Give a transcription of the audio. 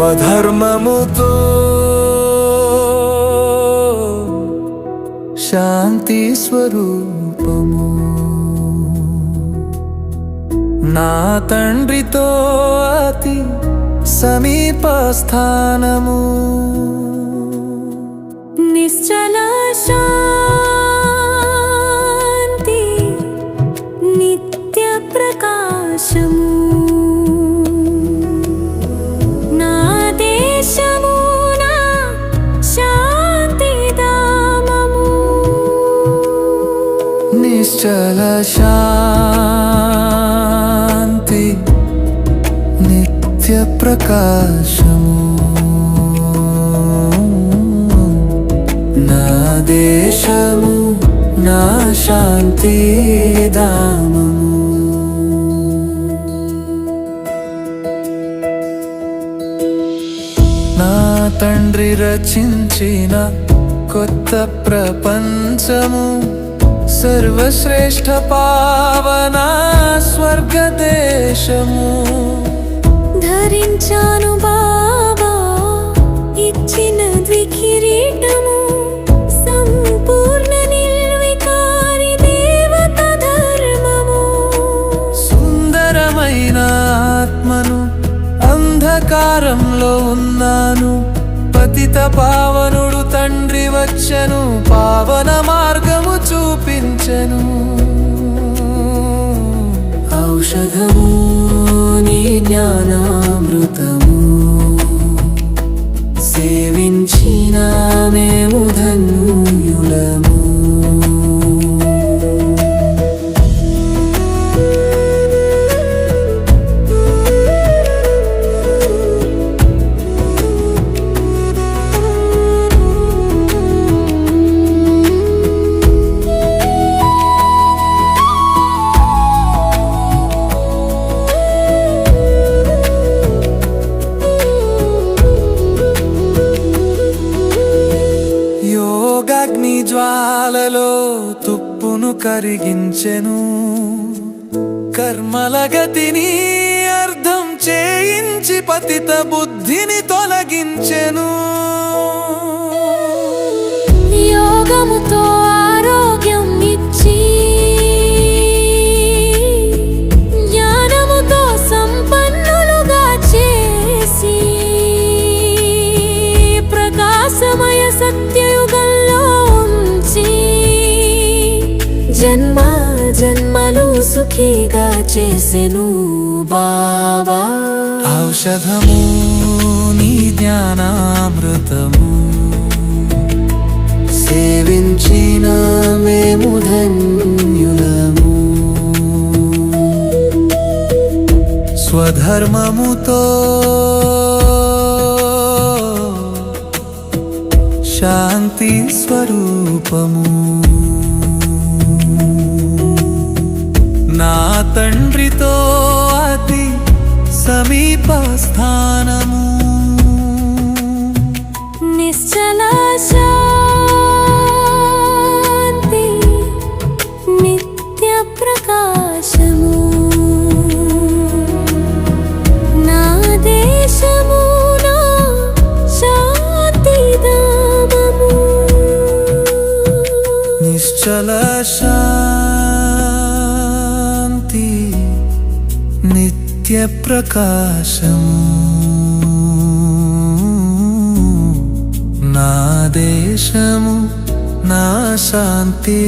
స్వధర్మముతో శాంతి స్వరూపము. నా తండ్రితో అతి సమీప స్థానము. నిశ్చల నిశ్చల శాంతి నిత్య ప్రకాశము. నా దేశము నా శాంతి దామము. నా తండ్రి రచించిన కొత్త ప్రపంచము. సర్వశ్రేష్ఠ పావన స్వర్గదేశము ధరించాను బాబా ఇచ్చిన ద్వికిరీటము సంపూర్ణ నిర్వికారి దేవత ధర్మము. సుందరమైన ఆత్మను అంధకారంలో ఉన్నాను. పతిత పావనుడు తండ్రి వచ్చను పావన మార్గము ఔషధము నీ జ్ఞానామృతము. సేవించినా జ్వాలలో తుప్పును కరిగించెను. కర్మల గతిని అర్థం చేయించి పతిత బుద్ధిని తొలగించెను. జన్మ జన్మలు సుఖీగా చేసెను బాబా ఔషధము నీ జ్ఞానామృతము. సేవించిన మేము ధన్యులము. స్వధర్మముతో శాంతి స్వరూపము. తండ్రితో అతి సమీప స్థానము నిశ్చల శాంతి నిత్య ప్రకాశము నిత్య ప్రకాశము నా దేశము నా శాంతి